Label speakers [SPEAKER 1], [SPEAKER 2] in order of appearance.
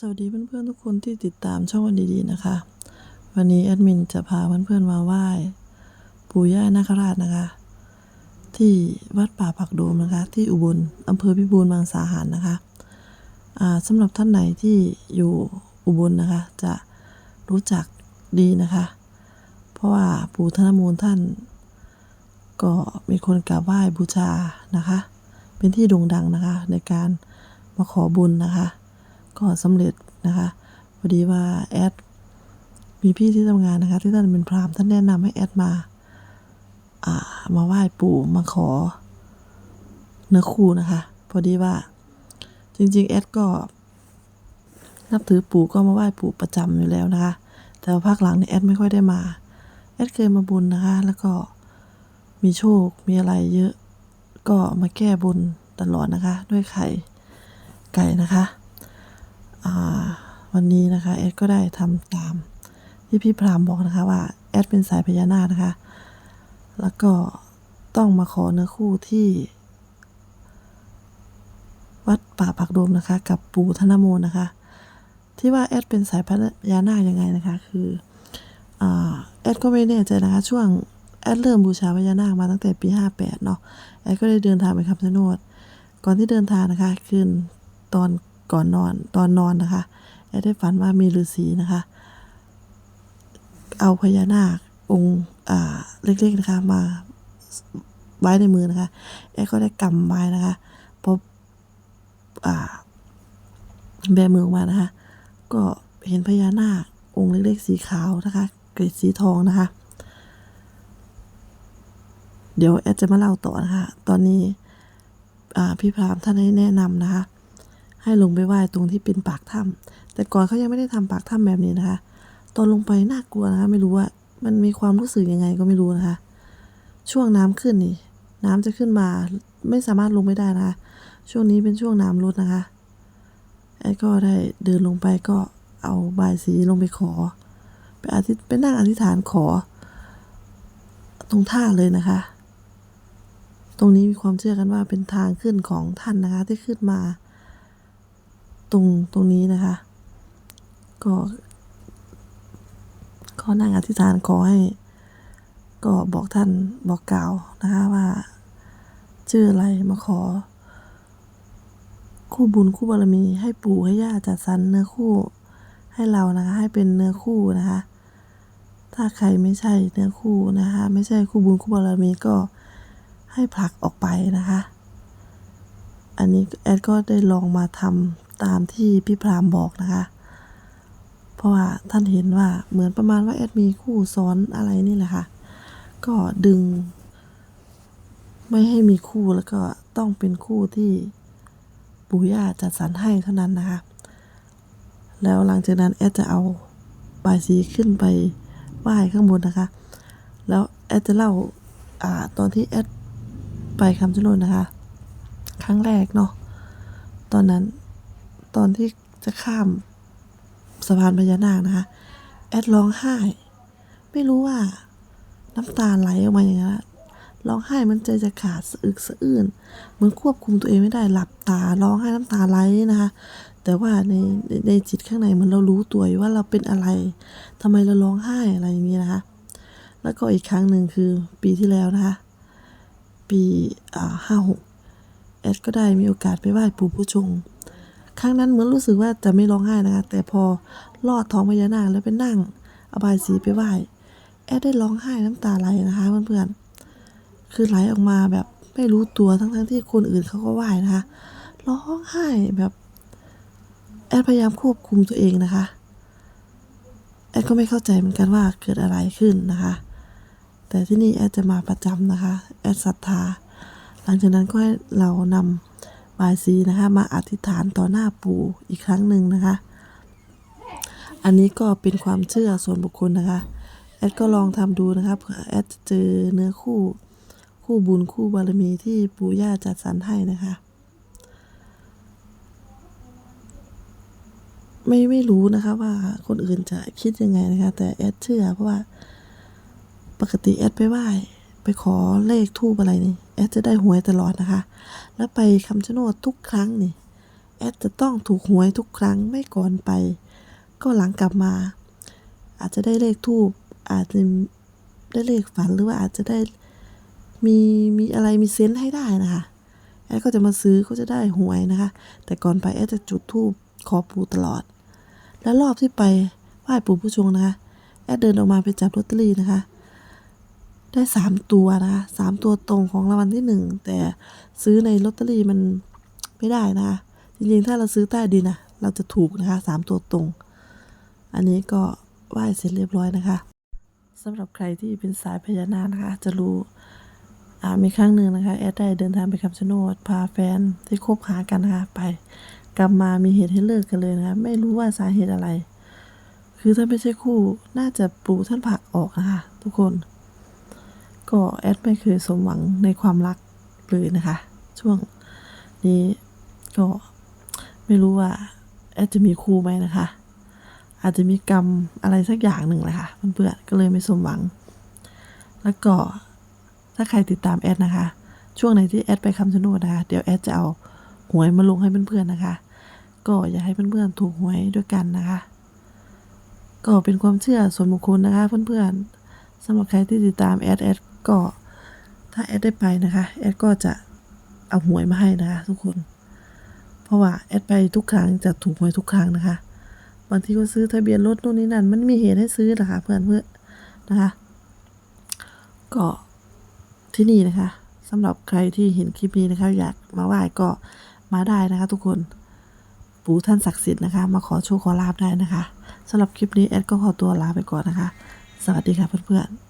[SPEAKER 1] สวัสดีเพื่อนๆทุกคนที่ติดตามช่องวันดีๆนะคะ วันนี้แอดมินจะพาเพื่อนๆมาไหว้ปู่ย่านาคราชนะคะ ที่วัดป่าผักโดมนะคะ ที่อุบลอำเภอพิบูลมังสาหารนะคะสำหรับท่านไหนที่อยู่อุบลนะคะ จะรู้จักดีนะคะ เพราะว่าปู่ธนมูลท่าน ก็มีคนกราบไหว้บูชานะคะ เป็นที่โด่งดังนะคะในการมาขอบุญนะคะ ก็สำเร็จนะคะพอดีว่าแอดมีพี่ที่ทำงานนะคะ ที่ท่านเป็นพราหมณ์ท่านแนะนำให้แอดมาอ่ามาไหว้ปู่มาขอเนื้อคู่นะคะ พอดีว่าจริงๆแอดก็นับถือปู่ก็มาไหว้ปู่ประจำอยู่แล้วนะคะ แต่ภาคหลังเนี่ยแอดไม่ค่อยได้มาแอดเคยมาบุญนะคะ แล้วก็มีโชคมีอะไรเยอะ ก็มาแก้บนตลอดนะคะ ด้วยไข่ไก่นะคะ วันนี้นะคะแอดก็ได้ทำตามที่พี่พรามบอกนะคะว่าแอดเป็นสายพญานาคนะคะ แล้วก็ต้องมาขอเนื้อคู่ที่ วัดป่าปักโดมนะคะ กับปู่ธนโมนะคะ ที่ว่าแอดเป็นสายพญานาคยังไงนะคะ คืออแอดก็ไม่แน่ใจนะคะ ช่วงแอดเริ่มบูชาพญานาคมาตั้งแต่ปี 58 เนาะแอดก็ได้เดินทางไปคำชะโนดก่อนที่เดินทางนะคะ คืนตอน ก่อนนอนตอนนอนนะคะแอดได้ฝันว่ามีฤาษีนะคะ เอาพญานาคองค์เล็กๆนะคะมาไว้ในมือนะคะแอดก็ได้กำไว้นะคะพออ่าแบมือออกมานะคะ ก็เห็นพญานาคองค์เล็กๆสีขาวนะคะเกล็ดสีทองนะคะ เดี๋ยวแอดจะมาเล่าต่อนะคะ ตอนนี้พี่พรามท่านได้แนะนำนะคะ ให้ลงไปไหว้ตรงที่เป็นปากถ้ำแต่ก่อนเขายังไม่ได้ทำปากถ้ำแบบนี้นะคะ ตอนลงไปน่ากลัวนะคะไม่รู้ว่ามันมีความรู้สึกยังไงก็ไม่รู้นะคะ ช่วงน้ำขึ้นนี่ น้ำจะขึ้นมาไม่สามารถลงไม่ได้นะคะ ช่วงนี้เป็นช่วงน้ำลดนะคะไอ้ก็ได้เดินลงไปก็เอาบายสีลงไปขอ ไปอธิษไปนั่งอธิษฐานขอ ตรงท่าเลยนะคะ ตรงนี้มีความเชื่อกันว่าเป็นทางขึ้นของท่านนะคะ ที่ขึ้นมา ตรงตรงนี้นะคะ ก็ขอนั่งอธิษฐานขอให้ ก็บอกท่านบอกกล่าวนะคะว่า ชื่ออะไรมาขอ คู่บุญคู่บารมีให้ปู่ให้ย่าจัดสรรเนื้อคู่ให้เรานะคะ ให้เป็นเนื้อคู่นะคะ ถ้าใครไม่ใช่เนื้อคู่นะคะ ไม่ใช่คู่บุญคู่บารมีก็ให้ผลักออกไปนะคะ อันนี้แอดก็ได้ลองมาทำ ตามที่พี่พรามบอกนะคะ เพราะว่าท่านเห็นว่าเหมือนประมาณว่าแอดมีคู่ซ้อนอะไรนี่แหละค่ะ ก็ดึง ไม่ให้มีคู่แล้วก็ต้องเป็นคู่ที่ปู่ย่าจัดสรรให้เท่านั้นนะคะ แล้วหลังจากนั้นแอดจะเอาบายสีขึ้นไปไหว้ข้างบนนะคะ แล้วแอดจะเล่าอ่าตอนที่แอดไปคำชะโนดนะคะ ครั้งแรกเนาะตอนนั้น ตอนที่จะข้ามสะพานพญานาคนะคะ แอดร้องไห้ ไม่รู้ว่า น้ำตาไหลออกมาอย่างนั้นร้องไห้มันใจจะขาดสะอึกสะอื้นเหมือนควบคุมตัวเองไม่ได้หลับตาร้องไห้น้ำตาไหลนะคะ แต่ว่าในในในจิตข้างในเหมันเรารู้ตัวอยู่ว่าเราเป็นอะไรทำไมเราร้องไห้อะไรอย่างนี้นะคะ แล้วก็อีกครั้งหนึ่งคือปีที่แล้วนะคะ ปีห้าหกแอดก็ได้มีโอกาสไปไหว้ปู่ผู้ชง ครั้งนั้นเหมือนรู้สึกว่าจะไม่ร้องไห้นะคะ แต่พอลอดท้องพญานาคแล้วไปนั่งอบายสีไปไหว้แอดได้ร้องไห้น้ำตาไหลนะคะ เพื่อนๆ คือไหลออกมาแบบไม่รู้ตัวทั้งๆที่คนอื่นเขาก็ไหว้นะคะ ร้องไห้แบบแอดพยายามควบคุมตัวเองนะคะ แอดก็ไม่เข้าใจเหมือนกันว่าเกิดอะไรขึ้นนะคะ แต่ที่นี่แอดจะมาประจำนะคะ แอดศรัทธา หลังจากนั้นก็ให้เรานำ บายสีนะคะ มาอธิษฐานต่อหน้าปู่อีกครั้งหนึ่งนะคะ อันนี้ก็เป็นความเชื่อส่วนบุคคลนะคะ แอดก็ลองทำดูนะคะเผื่อแอดเจอเนื้อคู่คู่บุญคู่บารมีที่ปู่ย่าจัดสรรให้นะคะ ไม่ไม่รู้นะคะว่าคนอื่นจะคิดยังไงนะคะ แต่แอดเชื่อเพราะว่าปกติแอดไปไหว้ ไปขอเลขทูบอะไรนี่แอดจะได้หวยตลอดนะคะ แล้วไปคำชะโนดทุกครั้งนี่แอดจะต้องถูกหวยทุกครั้งไม่ก่อนไป ก็หลังกลับมา อาจจะได้เลขทูบอาจจะได้เลขฝันหรือว่าอาจจะได้มีมีอะไรมีเซนส์ให้ได้นะคะแอดก็จะมาซื้อก็จะได้หวยนะคะ แต่ก่อนไปแอดจะจุดธูปขอปู่ตลอด แล้วรอบที่ไปไหว้ปู่ผู้ชงนะคะ แอดเดินออกมาไปจับลอตเตอรี่นะคะ ได้สามตัวนะคะสามตัวตรงของรางวัลที่หนึ่งแต่ซื้อในลอตเตอรี่มันไม่ได้นะคะจริงๆถ้าเราซื้อใต้ดินนะเราจะถูกนะคะสามตัวตรง อันนี้ก็ไหว้เสร็จเรียบร้อยนะคะสำหรับใครที่เป็นสายพญานาคนะคะ จะรู้อ่ามีครั้งหนึ่งนะคะ แอดได้เดินทางไปคำชะโนดพาแฟนที่คบหากันนะคะไป กลับมามีเหตุให้เลิกกันเลยนะคะ ไม่รู้ว่าสาเหตุอะไร คือถ้าไม่ใช่คู่น่าจะปูท่านผักออกนะคะทุกคน ก็แอดไม่เคยสมหวังในความรักเลยนะคะ ช่วงนี้ก็ไม่รู้ว่าแอดจะมีครูไหมนะคะ อาจจะมีกรรมอะไรสักอย่างหนึ่งแหละค่ะเพื่อนๆก็เลยไม่สมหวัง แล้วก็ถ้าใครติดตามแอดนะคะ ช่วงไหนที่แอดไปคำชะโนดนะคะเดี๋ยวแอดจะเอาหวยมาลงให้เพื่อนๆนะคะ ก็อยากให้เพื่อนๆถูกหวยด้วยกันนะคะ ก็เป็นความเชื่อส่วนบุคคลนะคะเพื่อนๆสำหรับใครที่ติดตามแอดแอด ก็ถ้าแอดได้ไปนะคะ แอดก็จะเอาหวยมาให้นะคะทุกคน เพราะว่าแอดไปทุกครั้งจะถูกหวยทุกครั้งนะคะ บางทีก็ซื้อทะเบียนรถนู่นนี่นั่น มันมีเหตุให้ซื้อนะคะเพื่อนเพื่อนนะคะ ก็ที่นี่นะคะสำหรับใครที่เห็นคลิปนี้นะคะ อยากมาไหว้ก็มาได้นะคะทุกคนปู่ท่านศักดิ์สิทธิ์นะคะ มาขอโชคขอลาบได้นะคะสำหรับคลิปนี้แอดก็ขอตัวลาไปก่อนนะคะ สวัสดีค่ะเพื่อนๆ